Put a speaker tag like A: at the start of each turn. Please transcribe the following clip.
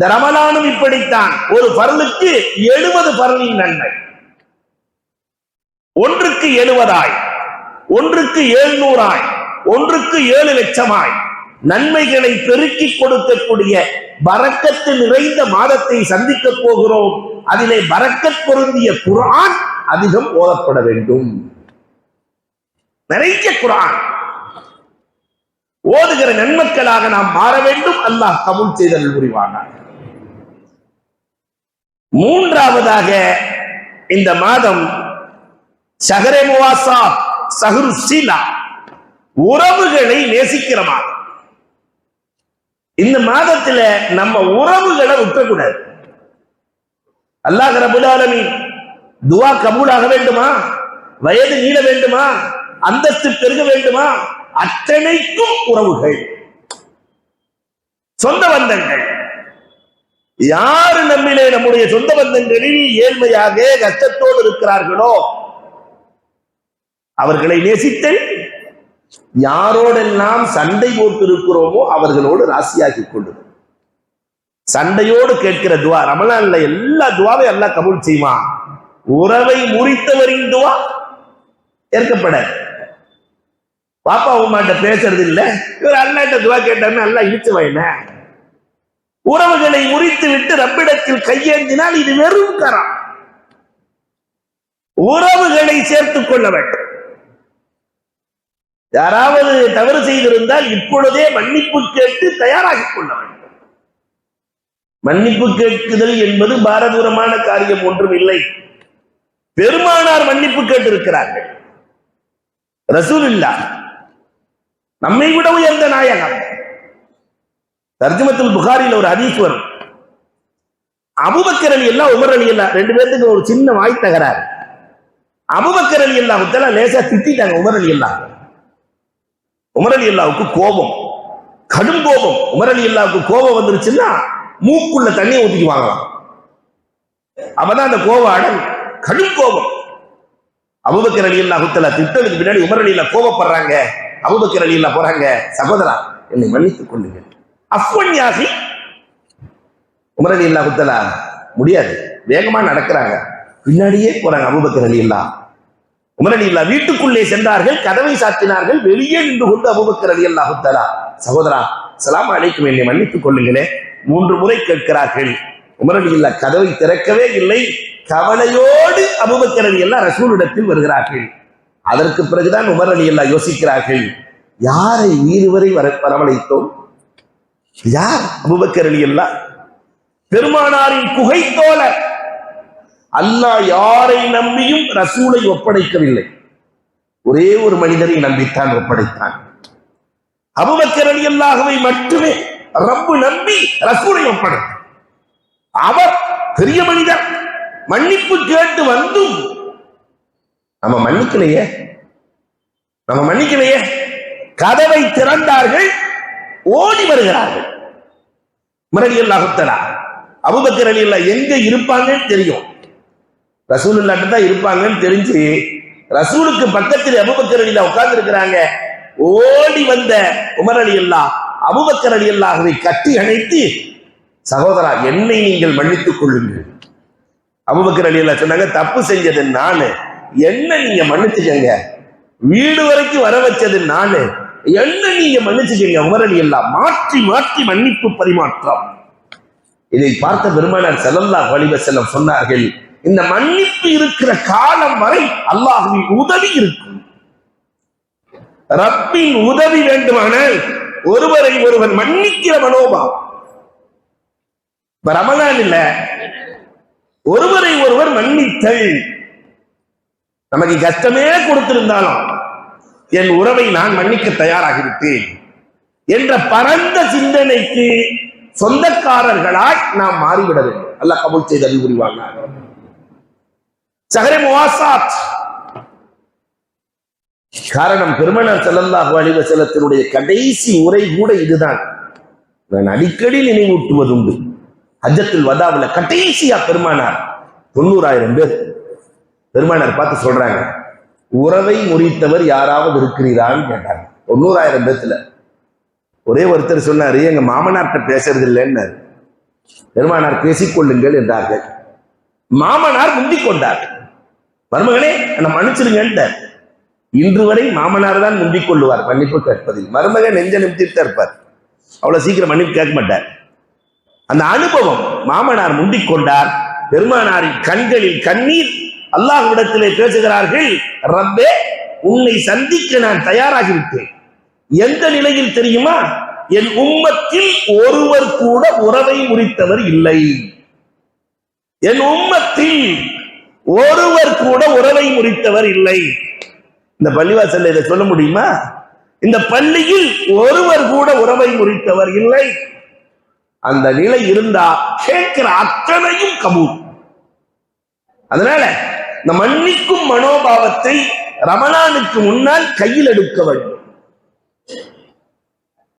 A: இந்த ரமலானும் இப்படித்தான். ஒரு பரலுக்கு எழுபது பரலின் நன்மை. ஒன்றுக்கு எழுபதாய் ஒன்றுக்கு எழுநூறாய் ஒன்றுக்கு ஏழு லட்சமாய் நன்மைகளை பெருக்கிக் கொடுக்கக்கூடிய பரக்கத்து நிறைந்த மாதத்தை சந்திக்க போகிறோம். அதிலே பரக்கத் பொருந்திய குரான் அதிகம் ஓதப்பட வேண்டும். நிறைய குரான் ஓதுகிற நன்மக்களாக நாம் மாற வேண்டும். அல்லாஹ் கபூல் செய்தல் புரிவானார் மூன்றாவதாக இந்த மாதம் சஹரே முவாசா சஹரு சீலா உறவுகளை நேசிக்கிற மாதம். இந்த மாதத்துல நம்ம உறவுகளை விட்டக்கூடாது. அல்லாஹ் ரபுலாலமி துவா கபூலாக வேண்டுமா? வயது நீள வேண்டுமா? அந்தஸ்து பெருக வேண்டுமா? அத்தனைக்கும் உறவுகள். சொந்த பந்தங்கள். யாரு நம்மிலே நம்முடைய சொந்த பந்தங்களில் ஏழ்மையாக கஷ்டத்தோடு இருக்கிறார்களோ? அவர்களை நேசித்தல் யாரோடெல்லாம் சண்டை போட்டிருக்கிறோமோ அவர்களோடு ராசியாக்கி கொண்டு சண்டையோடு கேட்கிற துவா ரமலான்ல எல்லா துவாவையும் எல்லாம் கபூல் செய்வான். உறவை முறித்தவரின் துவா ஏற்கப்பட பாப்பா உமாட்ட பேசுறது இல்ல இவர் அண்ணாட்ட துவா கேட்டாருன்னு நல்லா இழுத்து வைன உறவுகளை முறித்து விட்டு ரப்பிடத்தில் கையேந்தினால் இது வெறும் கரம். உறவுகளை சேர்த்துக் கொள்ள வேண்டும். யாராவது தவறு செய்திருந்தால் இப்பொழுதே மன்னிப்பு கேட்டு தயாராகிக் கொள்ள வேண்டும். மன்னிப்பு கேட்குதல் என்பது பாரதூரமான காரியம் ஒன்றும் இல்லை. பெருமானார் மன்னிப்பு கேட்டிருக்கிறார்கள். ரசூல் இல்லா நம்மை விட உயர்ந்த நாயகம். தர்ஜுமத்துல் புகாரில் ஒரு ஹதீஸ் வரும். அபுபக்கர் அலி எல்லாம் உமர் அலி எல்லாம் ரெண்டு பேர்த்துக்கு ஒரு சின்ன வாய் தகராறு. அபுபக்கர் அலி எல்லாம் லேசா திட்டாங்க உமர் அலி எல்லாம் உமர் அலி அல்லாவுக்கு கோபம். கடும் கோபம். உமர் அலி அல்லாவுக்கு கோபம் வந்துருச்சுன்னா மூக்குள்ள தண்ணியை ஊத்திக்கு வாங்கலாம். அப்பதான் அந்த கோபம் அடங்கு கடும் கோபம். அபுபக்கர் அலி அல்லா குத்தலா திட்டத்துக்கு பின்னாடி உமர் அலி அல்லா கோபப்படுறாங்க. அபுபக்கர் அலி அல்லா போறாங்க. சகோதரா என்னை மன்னித்துக் கொள்ளுங்கள். அஃபன்யாசி உமரலி இல்லா குத்தலா முடியாது. வேகமா நடக்கிறாங்க. பின்னாடியே போறாங்க அபுபக்கர் அலி அல்லா உமரலி இல்லா வீட்டுக்குள்ளே சென்றார்கள் கதவை சாத்தினார்கள் வெளியே நின்று கொண்டு அபுபக்கர் அலி அல்லா குத்தலா சகோதரா சலாம் அழைக்கும் என்னை மன்னித்துக் கொள்ளுங்களே மூன்று முறை கேட்கிறார்கள். உமரலி இல்லா கதவை திறக்கவே இல்லை. கவலையோடு அபுபக்கர் அலி எல்லாம் ரசூலிடத்தில் வருகிறார்கள். அதற்கு பிறகுதான் உமர் அலி எல்லாம் யோசிக்கிறார்கள் யாரை வீறுவரை வர வரவழைத்தோம்? யார் அபுபக்கர் அலி பெருமானாரின் குகை தோழர் அல்லாஹ் யாரை நம்பியும் ரசூலை ஒப்படைக்கவில்லை. ஒரே ஒரு மனிதரை நம்பித்தான் ஒப்படைத்தான். அபுபக்கர் அலி மட்டுமே ரப்பு நம்பி ரசூலை ஒப்படைத்தார் அவர் பெரிய மனிதர். மன்னிப்பு கேட்டு வந்தும் நம்ம மன்னிக்கலையே. நம்ம மன்னிக்கலையே. கதவை திறந்தார்கள். ஓடி வருகிறார்கள். முரளி அல்லாஹுத்தலா அபுபக்கர் அலி அல்லா எங்க இருப்பாங்கன்னு தெரியும். ரசூல் தான் இருப்பாங்கன்னு தெரிஞ்சு ரசூலுக்கு பக்கத்தில் அபுபக்கர் அலி உட்கார்ந்து இருக்கிறாங்க ஓடி வந்த உமர் அலி அல்லா அபுபக்கர் அலி அல்லாஹுவை கட்டி அணைத்து சகோதரா என்னை நீங்கள் மன்னித்துக் கொள்ளுங்கள். அபுபக்கர் அலி அல்லா சொன்னாங்க தப்பு செஞ்சது நானு. என்ன நீங்க மன்னிச்சுக்கங்க? வீடு வரைக்கும் வர வச்சது நானு. என்ன நீங்க மன்னிச்சுக்கீங்க உமரலி எல்லாம் அல்லா மாற்றி மாற்றி மன்னிப்பு பரிமாற்றம். இதை பார்த்த பெருமானார் செல்லல்லா வலிவ செல்லம் சொன்னார்கள் இந்த மன்னிப்பு இருக்கிற காலம் வரை அல்லாஹுவின் உதவி இருக்கும். ரப்பின் உதவி வேண்டுமானால் ஒருவரை ஒருவன் மன்னிக்கிற மனோபாவம். இப்ப ரமலான் இல்ல ஒருவரை ஒருவர் மன்னித்தல் நமக்கு கஷ்டமே கொடுத்திருந்தாலும் என் உறவை நான் மன்னிக்க தயாராகிவிட்டேன் என்ற பரந்த சிந்தனைக்கு சொந்தக்காரர்களாய் நாம் மாறிவிட வேண்டும். அல்ல கபூல் செய்த அறிவுரிவாங்க புரிவாங்க சஹரே முவாசாத். காரணம் பெருமனார் செல்லல்லாஹு அலைஹி செலத்தினுடைய கடைசி உரை கூட இதுதான். நான் அடிக்கடி நினைவூட்டுவதுண்டு. அஜத்தில் வதாவுல கடைசியா பெருமானார் தொண்ணூறாயிரம் பேர். பெருமானார் பார்த்து சொல்றாங்க உறவை முறித்தவர் யாராவது இருக்கிறீரான்னு கேட்டாங்க. தொண்ணூறாயிரம் பேத்துல. ஒரே ஒருத்தர் சொன்னாரு எங்க மாமனார்கிட்ட பேசுறது இல்லைன்னாரு பெருமானார் பேசிக்கொள்ளுங்கள் என்றார்கள். மாமனார் முந்திக் கொண்டார். மருமகனே நம்ம மன்னிச்சிருங்க இன்று வரை மாமனார் தான் முந்திக் கொள்ளுவார் மன்னிப்பு கேட்பதில். மருமகன் நெஞ்ச நிமித்திட்டு இருப்பார். அவ்வளவு சீக்கிரம் மன்னிப்பு கேட்க மாட்டார். அந்த அனுபவம் மாமனார் முந்திக் கொண்டார். பெருமானாரின் கண்களில் கண்ணீர் அல்லாஹ்விடத்திலே பேசுகிறார்கள் ரப்பே உன்னை சந்திக்க நான் தயாராகிவிட்டேன். எந்த நிலையில் தெரியுமா? என் உம்மத்தில் ஒருவர் கூட உறவை முறித்தவர் இல்லை. என் உம்மத்தில் ஒருவர் கூட உறவை முறித்தவர் இல்லை. இந்த பள்ளிவாசல்ல இதை சொல்ல முடியுமா? இந்த பள்ளியில் ஒருவர் கூட உறவை முறித்தவர் இல்லை. அந்த நிலை இருந்தா கேட்கிற அத்தனையும் கபூர் அதனால இந்த மன்னிக்கும் மனோபாவத்தை ரமணானுக்கு முன்னால் கையில் எடுக்க வேண்டும்.